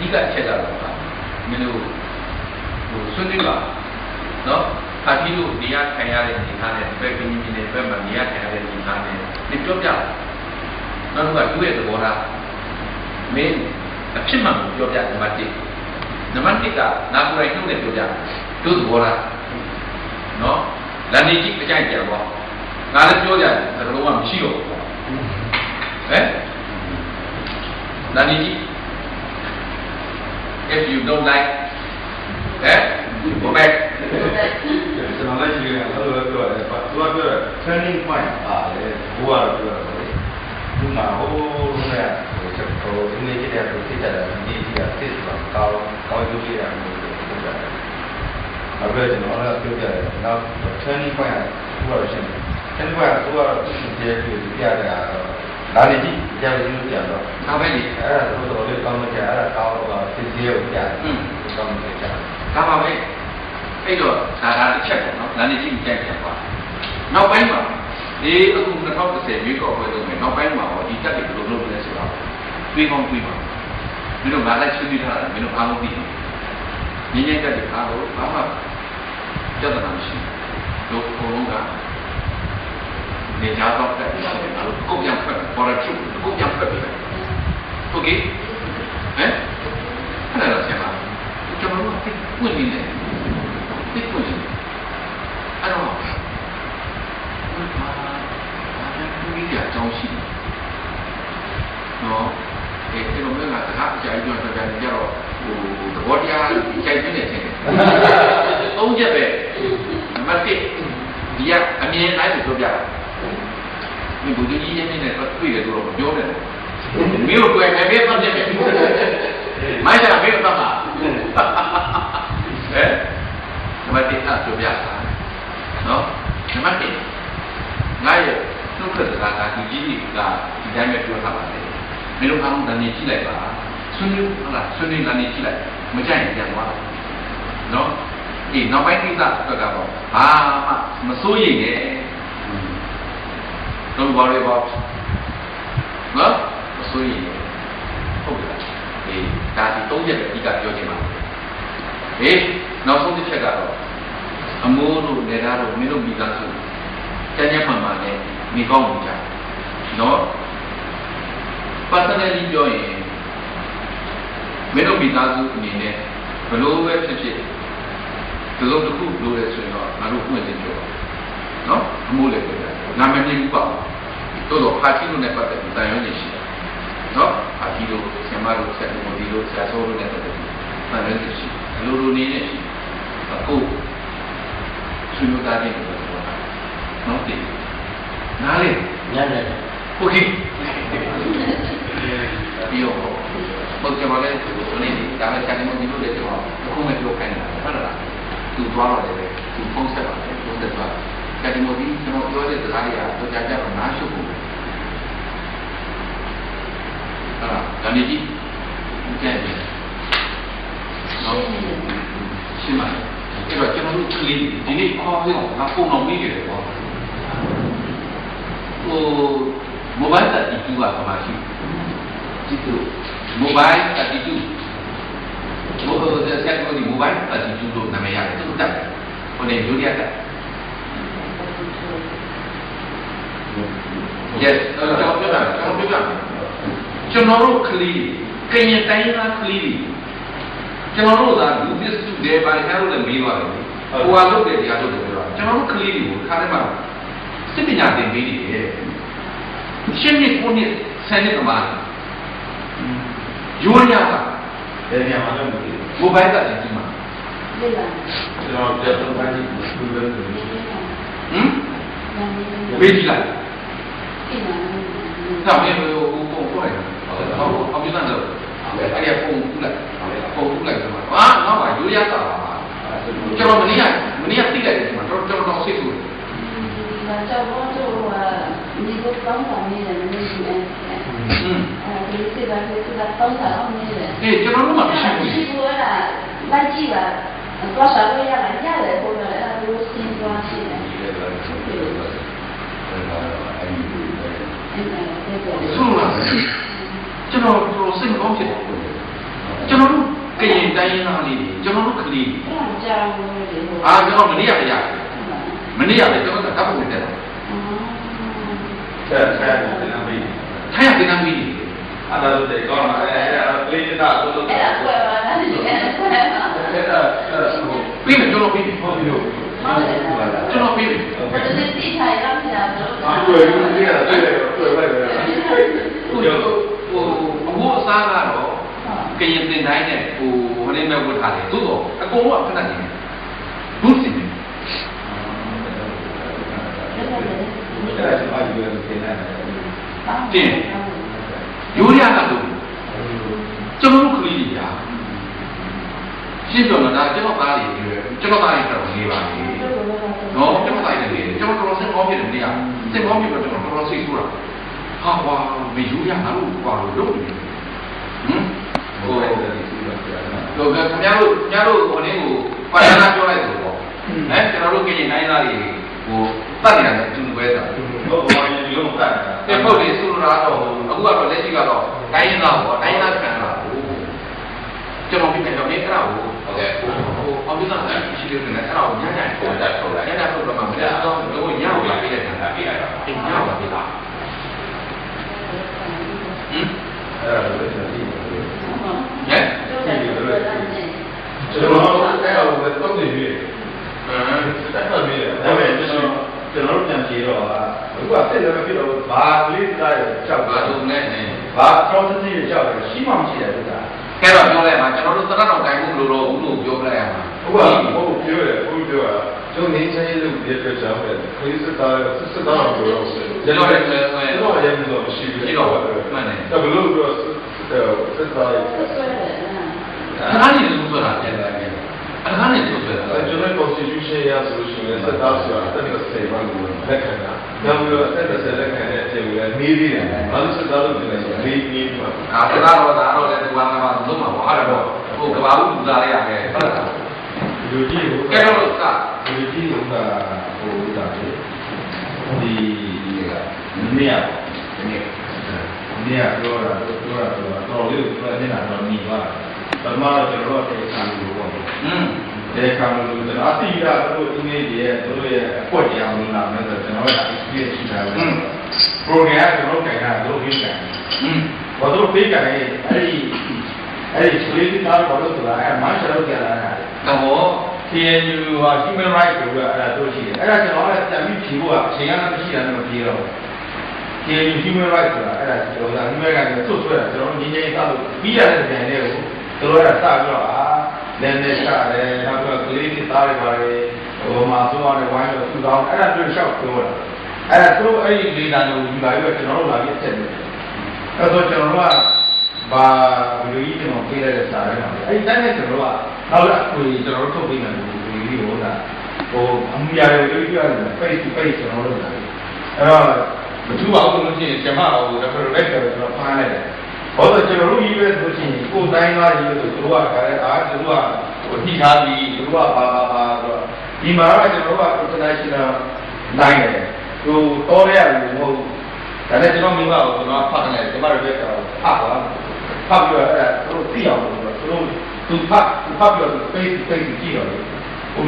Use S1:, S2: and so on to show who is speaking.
S1: ဓိကအချက်ကတော့မင်းတို့ဟိုဆွေးနွေးပါနော်ခါကြီးတို့နေရာခံရတဲ့ဒီထားနဲ့ဘယ်ကင်းကြီးနဲ့ဘယ်မှာနေရာခံရတဲ့ဒီထားနဲ့ဒီပြောပြနောက်တစ်ခါသူ့ရဲ့သဘောထားမင်းအဖြစ်မှန်ကိုပြောပြနံပါတ်1နံပါတ်2ကနာကိုယ်တိုင်နှုတ်နဲ့ပြောပြတို့သဘောထားနော်လန်နေကြီးအကြိုက်ကြတော့ငါလည်းပြောကြတယ်သတော်ကမရှိတော့ဘူးဟမ်လန်နေကြီး if you don't like eh go back
S2: ကျွန်တော်လည်းရှိတယ်အဲ့လိုပြောရတယ်ပါသူကပြောတယ် training point ပါလေဘိုးကတော့ပြောတယ်လေဒီမှာဟိုလိုနဲ့ဟိုချက်ဟိုဒီနေ့ကြည့်တဲ့သူသိတယ်ဒီကြည့်တာသိတယ်ကောင်းကောင်းကြည့်ရတယ်ပြောတယ်အဲ့ဒါကျွန်တော်လည်းပြောပြတယ်နောက် training point ကဘိုးကတော့ရှင်းတယ် training point ကဘိုးကတော့သူ့ရဲ့ပြပြတယ်ကတော့ဒါနေကြည့် ကြားကြည့်လို့ပြန်တော့
S1: ဒါပဲလေ
S2: အဲ့ဒါတို့တော်လေးကောင်းမှကြားအဲ့ဒါကောင်းတော့စစ်စီကိုကြား
S1: อืม
S2: ကောင်းမှကြား
S1: ဒါပါပဲအဲ့တော့ဒါဒါတစ်ချက်ပေါ့နော်လမ်းနေကြည့်ကြိုက်တယ်ပါနောက်ပိုင်းမှာဒီအခု2010ရွေးကောက်ပွဲလုပ်မယ်နောက်ပိုင်းမှာဟောဒီတက်တွေဘယ်လိုလုပ်လဲဆိုတော့တွေးကောင်းတွေးပါမင်းတို့ငါလည်းဆွေးနွေးထားတာမင်းတို့အားလုံးသိတယ်ငင်းငင်းတက်တွေအားလုံးဘာမှပြဿနာမရှိဘူးတို့ဘုံလုံးကနေကြတော့တက်တယ်အားလုံးကိုပြန်ဖက်ပေါ်ရချုပ် ကိုပြန်ဖက်ပြီโอเคဟမ်အဲ့ဒါတော့ဆရာမကျွန်တော်တို့သိပွင့်နေတယ်သိပွင့်နေတယ်အဲ့တော့ဘာဘာလဲဒီကြအကြောင်းရှိတယ်နော်ဒီဒီလိုမျိုးကတခါအကြိုက်ကြတော့ကြတော့ဟိုသဘောတရားကြိုက်နေတယ်ချင်းသုံးချက်ပဲနံပါတ်1ဒီကအမြင်တိုင်းကိုပြောပြတာဒီဘုဒ္ဓကြီးရဲ့နဲ့တွေ့တယ်ဆိုတော့ပြောတယ် မင်းတို့တွေ့မယ်မင်းတော့ပြတယ်မိုက်တာမင်းတော့မှာဟဲ့နံပါတ်1အပြောပြတာနော်နံပါတ်2ငါရဲ့နှုတ်ခတ်စကားကဒီကြီးကြီးကဒီတိုင်းပဲပြောထားပါတယ်မင်းတို့အားလုံးတန်နေကြည့်လိုက်ပါဆွေးနွေးဟုတ်လားဆွေးနွေးတန်နေကြည့်လိုက်မကြိုက်ရင်ပြန်သွားနော်အေးနောက်ပိုင်းကိစ္စအတွက်ကတော့ဘာမှမစိုးရိမ်နဲ့ don't worry about နော် မစိုးရိမ်နဲ့ဟုတ်ကဲ့အေးဒါဒီသုံးချက်ပဲအဓိကပြောချင်ပါတယ်ဟေးနောက်ဆုံးတစ်ချက်ကတော့အမိုးတို့နေသားတို့မင်းတို့မိသားစုကျန်ကျန်မှန်မှန်နဲ့မိကောင်းမှုကြနော် personally ပြောရင်မင်းတို့မိသားစုအနေနဲ့ဘလို့ပဲဖြစ်ဖြစ်ဒီလိုတစ်ခုလိုရဲဆိုရင်တော့ငါတို့ဖွင့်နေပြောနော်အမိုးလည်းပြောတယ်နာမည်ကြီးဘူးပေါ့တို့တော့ဖာချီလို့နဲ့ပတ်သက်ပြီးတန်ရုံးနေရှိတယ် နော်အကြီးတို့ဆင်မတို့ဆက်မိုဒီတို့ဆရာဆိုးတို့နဲ့တက်တယ်မှန်တယ်ရှိလူလူနေနဲ့ရှိအခုဆွေမျိုးသားချင်းတို့တော့နော်တိနားလေ
S3: ညံ့တယ်
S1: ဟုတ်ကဲ့ပြီးတော့ပုံကြမလဲဆိုလို့နေတယ်ဒါလည်းဆရာမကြီးတို့လည်းပြောအခုမှပြောခိုင်းတာဟုတ်လားသူသွားတော့တယ်သူဖုန်းဆက်ပါတယ်ဖုန်းဆက်သွားဆရာမကြီးကျွန်တော်ပြောတဲ့စကားတွေကကြာကြာနားရှုပ်ဖို့ ဟာဒါနေကြီးကြည့်တယ်နော်ရှင်းပါအဲ့တော့ကျွန်တော်တို့ကလေးဒီနေ့ခေါ်ပြီးတော့ငါပုံတော်မိနေတယ်ပေါ့ဟို mobile 32ကဘာမှရှိကြည့်လို့ mobile 32ဘိုးဆက်ဆက်ကိုဒီ mobile 32လို့နာမည်ရတယ်သူတက်ဟိုနေဒုတိယတက် yes ကျွန်တော်ပြောတာ ကျွန်တော်ပြောတာကျွန်တော်တို့ကလေးကရင်တိုင်းသားကလေးကျွန်တော်တို့ကလူသစ်စုတယ်ဗာလေအားလို့လည်းမေးပါတယ်ဟိုဟာလုပ်တယ်တရားလုပ်တယ်ပြောတာကျွန်တော်တို့ကလေးတွေကိုခါထဲမှာစစ်ပညာသင်ပေးနေတယ်ရှင်းနေကိုနေဆယ်နှစ်ကမှရိုးရပါ
S2: ဘယ်နေရာမှာလဲမသိဘူး
S1: မိုဘိုင်းကလည်းဒီမှာ
S2: ကျွန်တော်ပြတ်တော့ပိုင်းဒီလိုပဲဆိုလို့
S1: ဟမ်မေးကြည့်လိုက်ဆောင်းနေလို့ပုံပေါ်လို က်တာဟောအမြင်နဲ့တော့အဲ့ဒီပုံကူလိုက်ပုံကူလိုက်ဆိုတော့ဟာငါကရိုးရတာပါကျွန်တော်မနေ့ကမနေ့ကသိလိုက်တယ်ဒီမှာတော့ကျွန်တော်စိတ်ဆူတယ်
S4: ကျောင်းတော့ဒီကိုပေါင်းဆောင်နေတယ်မင်းကြီးအဲ
S1: ဟင်း
S4: အဲဒီစစ်ပါစစ်ပါပေါင်းဆောင်နေတယ်
S1: အေးကျွန်တော်တို့မှမရှိဘူး
S4: ဒီကိုကလိုက်ကြည့်ပါတော့စားလို့ရတယ်ရတယ်ပေါ်တယ်အဲလိုစင်သွားရှိတယ်
S2: ဒီလေတော့ကျွန်တော်ပြောတာအဲ့ဒါအဲ့ဒီလိုပဲ
S4: အဲဒီတော့
S1: ဆူလာ ကျွန်တော်တော်စိတ်မကောင်းဖြစ်တယ်ကျွန်တော်တို့ရင်တိုင်းရင်းသားလေးတွေကျွန်တော်တို့ကလေး
S4: အဲ့ဒါကြောင်လို့လေဟို
S1: အာကျွန်တော်မနေ့ကလည်းရတယ်မနေ့ကလည်းကျွန်တော်ကတပ်ပုံတက်တယ်
S2: ဆက်ဆက်နေပြီ
S1: ထိုင်ရတင်တန်းပြီး
S2: အဲ့ဒါဆိုတဲ့ကောင်းတာအဲ့ဒါကလေးတာလို့လို့
S4: အဲ့ဒါကွယ်ပါလားဒီကနေ့ကွယ်ပါ
S2: အဲ့ဒါအဲ့ဒါဟို
S1: ပြီးမယ်ကျွန်တော်ပြီးပြီ
S2: ဟုတ်ပြီလို့
S1: ကျွန်တော်ပြီးပြီ
S4: ဘယ်လိုသိထိုင်ရမလဲဆို
S2: အကွယ်လို့ဒီကတွေ့တယ်တွေ့လိုက်တယ်
S1: ဟိုဟိုအ ခုအစားကတော့ကရင်တင်တိုင်းနဲ့ဟိုဟိုနေ့မဲ့ဝတ်ထားတယ်သို့တော့အကုန်လုံးကခဏနေဘူးစင်တယ်
S2: အဲ့ဒါဆိုအယူရနေတယ်
S1: ရိုးရတာလို့ကျွန်တော်တို့ကလေးတွေညာရှင်းပြောတော့ဒါကျွန်တော်သားတွေကျွန်တော်သားတွေတော့နေပါလေနော်ကျွန်တော်သားတွေနေကျွန်တော်တော်စင်ကောင်းပြတယ်မနေ့ကစင်ကောင်းပြတော့ကျွန်တော်တော်စိတ်ဆိုးတာဟာကွာမယူရငါတို့ကွာလို့လုပ်နေဟမ်
S2: ဟို
S1: ဟို
S2: အဲ့ဒါဒီစီးပါကြာနော်
S1: တော့ခင်ဗျားတို့ခင်ဗျားတို့ဟိုနေ့ကိုပါရနာပြောလိုက်ဆိုတော့ဟမ်ကျွန်တော်တို့ကရင်တိုင်းသားတွေဟိုတတ်နေတာလည်းအတူတူပဲတာ
S2: ဟုတ်ပါဘူးဒီလိုမတတ်တာ
S1: တဲ့ပုတ်လေးဆိုလိုတာတော့အခုကတော့လက်ရှိကတော့တိုင်းရင်းသားပေါ့တိုင်းရင်းသားခံလာဘူးကျွန်တော်ဒီကတော့နေအဲ့ဒါကိုဟုတ်ကဲ့ဟိုအော်ဒီကတော့ရှိတယ်နဲ့အဲ့ဒါကိုညညထုတ်တာထုတ်လိုက်ညညထုတ်တော့မှမရတော့တော့ညောက်လာပြီးတဲ့ခံတာပြလိုက်တော့အင်းညောက်လာပြီလားဟင်
S2: အဲ့ဒါလည်းသိတယ်
S1: ဟဲ့
S2: ကျွန်တော်အဲ့ဒါကိုတော့နေပြီ
S1: အင်း
S2: တက်ပါပြီဒါပေမဲ့ကျွန်တော်ကျွန်တော် ပြန်ပြေတော့အခုကတက်လည်းမဖြစ်တော့ဘာလေးသားရကြောက်
S1: ဘာ
S2: ပါ
S1: လို့လဲနေ
S2: ဘာအကြောင်းသိရကြောက်တယ်ရှိမှမရှိတယ်ကွာ
S1: ကဲတော့ပြောလိုက်မှာကျွန်တော်တို့သရတော်တိုင်းမှုလို့တော့ဘူးလို့ပြောလိုက်ရမှာ
S2: ဟုတ်ကဲ့ဟုတ်ပြောတယ်ဟုတ်ပြောတာကျွန်တော်နေချင်လို့ဒီပြကြောင်းတယ်ခရီးစတာစတာတော့ပြောကျွန်တော်လည်းကျွန်တော်လည်းတော့ရှိပြီဒါဘလို့တော့စတာ
S1: အခါနေလို့ဆိုတာပြန်လာတယ် အခါနေလို့ဆိုတာ
S2: ကျွန်တော် constitution ရဆိုလို့ရှိရင်စတာဆိုတာတက်တဲ့စေမန်ကိုလက်ခံတာနောက်ပြီးတော့တက်တဲ့လက်ခံတဲ့အချိန်ကိုလည်းမေးသေးတယ်ဘာလို့စတာလို့ပြောလဲဆိုတော့မေးမေးမှာ
S1: အာသရတော်ဒါတော့လည်းသူကမှမလုံးမှာပါအဲ့တော့ဟိုကဘာလို့လူသားလေးရခဲ့ဟုတ်လား
S2: လူကြီးကို
S1: ကဲတော့စ
S2: လူကြီးကဟိုဒါလေဒီနေရာ
S1: ဒီနေ့
S2: နေရာပြောတာပြောတာပြောတာတော်လေးကိုပြောနေတာတော့ညီပါပထမတော့ကျွန်တော်တို့တေခံလို့ပေါ့ ဒီကံလို့ကျွန်တော်အတိအကျတို့ဒီနေ့ဒီရဲ့တို့ရဲ့အကွက်တရားလို့လာမယ်ဆိုတော့ကျွန်တော်က experience ရှိတာပဲ။ program ကကျွန်တော်ကြိုင်တာတို့ပြီးကြတယ်။ဘာလို့ပြီးကြလဲအဲ့ဒီအဲ့ဒီဆွေးနွေးတာဘာလို့ဆိုတာအဲ့မှဆရာတို့ကြလာတာ။
S1: တော့
S2: KNU ဟာ human right ဆိုတော့အဲ့ဒါတို့ရှိတယ်။အဲ့ဒါကျွန်တော်ကပြန်ပြီးဖြေဖို့ကအချိန်ကမရှိတာနဲ့မပြေတော့ဘူး။ KNU human right ဆိုတာအဲ့ဒါကျွန်တော်က human right ကိုသွတ်ဆွဲတာကျွန်တော်ငြင်းငြင်းသတ်လို့ပြီးရတဲ့ဇန်တွေကိုတို့ကစပြီးတော့ လည်းနဲ့ရှာတယ်နောက်ပြီးကလေးတွေသားတွေပါတယ်ဟိုမှာသွားရတယ်ဝိုင်းလို့သူတောင်းအဲ့ဒါတို့ရှောက်ပြောတာအဲ့ဒါတို့အဲ့ဒီလေတာကိုယူလာပြီးတော့ကျွန်တော်တို့လာပြီးအချက်တယ်အဲ့တော့ကျွန်တော်တို့ကဘာဘယ်လိုကြီးကျွန်တော်ပြေးရတဲ့စာရဲမှာအဲ့ဒီတိုင်းနဲ့ကျွန်တော်တို့ကနောက်လက်အခွေကျွန်တော်တို့ထုတ်ပေးမယ်လို့ဒီလိုဟိုကဟိုအမှုရာတွေပြောရတယ် face to face ကျွန်တော်တို့လာအဲ့တော့မထူပါဘူးလို့ရှိရင်ကျမဟို reference ကိုကျွန်တော်ဖမ်းလိုက်တယ် ဘာလို့ကျွန်တော်တို့ကြီးပဲဆိုချင်ကိုယ်တိုင်းသားကြီးပဲဆိုသူတို့ကခါရဲအားသူတို့ကဟိုထိထားပြီးသူတို့ကဘာဘာဘာဆိုတော့ဒီမှာကကျွန်တော်တို့က international line တယ်ဟိုတော်ရရတယ်မဟုတ်ဒါနဲ့ကျွန်တော်မိမကိုကျွန်တော်ဖတ်တယ်ကျွန်မတို့ပဲကျွန်တော်ဖတ်ပါဖတ်ပြီးတော့အဲ့ဒါသူတို့သိအောင်လို့သူတို့သူဖတ်သူဖတ်ပြီးတော့ face to face ကြည့်တော့ဟို